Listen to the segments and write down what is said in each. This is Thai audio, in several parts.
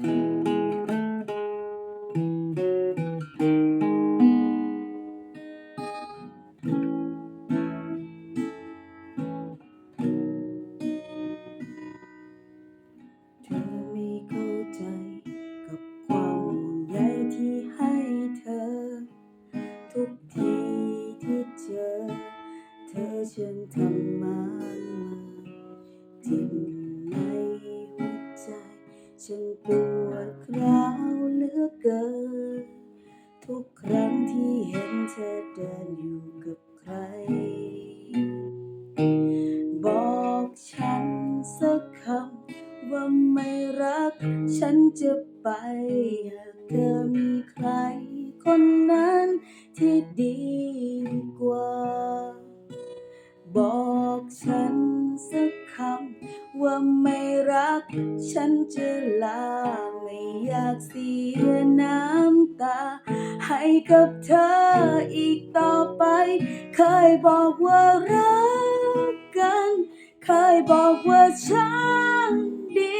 เธอไม่เข้าใจกับความห่วงใยที่ให้เธอทุกทีที่เจอเธอฉันทำมันมาเจ็บในหัวใจ ฉันปวดร้าวเหลือเกิน ทุกครั้งที่เห็นเธอเดินอยู่กับใคร บอกฉันสักคำว่าไม่รัก ฉันจะไปหากเธอมีใคร คนนั้นที่ดีกว่า บอกฉันสักคำว่าไม่ ก ฉันจะลาไม่อยากเสียน้ำตา ให้กับเธออีกต่อไป เคยบอกว่ารักกัน เคยบอกว่าฉันดี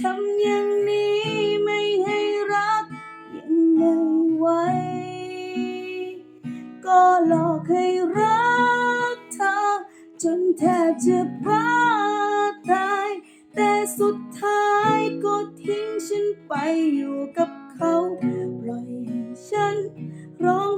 ทำอย่างนี้ไม่ให้รัก ยังไงไว้ ก็หลอกให้รักเธอ จนแทบจะบ้าตาย แต่สุดท้ายก็ทิ้งฉันไปอยู่กับเขา ปล่อยให้ฉันร้อง